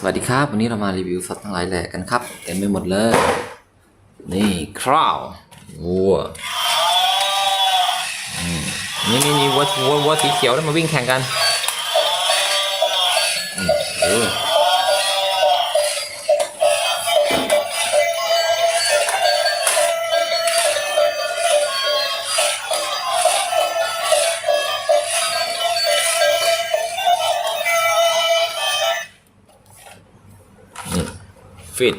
สวัสดีครับ วันนี้เรามารีวิวสัตว์ทั้งหลายแหล่กันครับเต็มไปหมดเลย นี่คราววัวนี่นี่นี่วัววัววัวสีเขียวแล้วมาวิ่งแข่งกันอืม ฟิต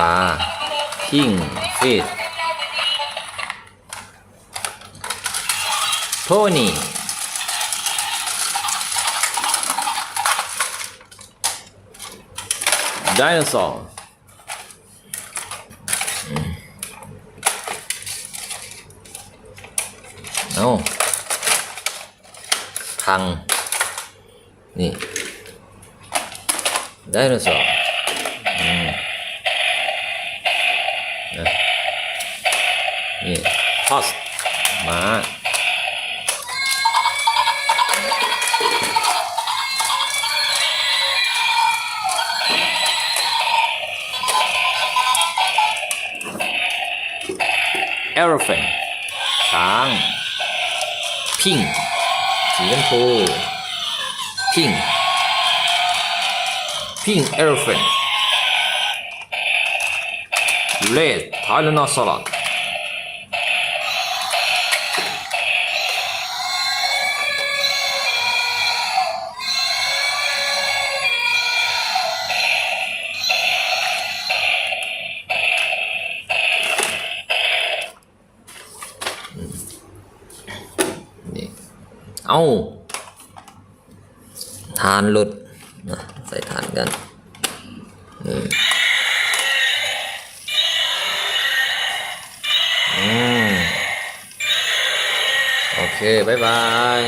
ปลาพิงฟิตโพนี่ไดโนเสาร์เอาพัง นี่ ไดโนเสาร์อืมนะนี่พอสม้า elephant ช้าง pink สีชมพู pink pink elephant red tyrannosaurus นี่เอาทานหลุดใส่ กันนี่อืมโอเค บ๊ายบาย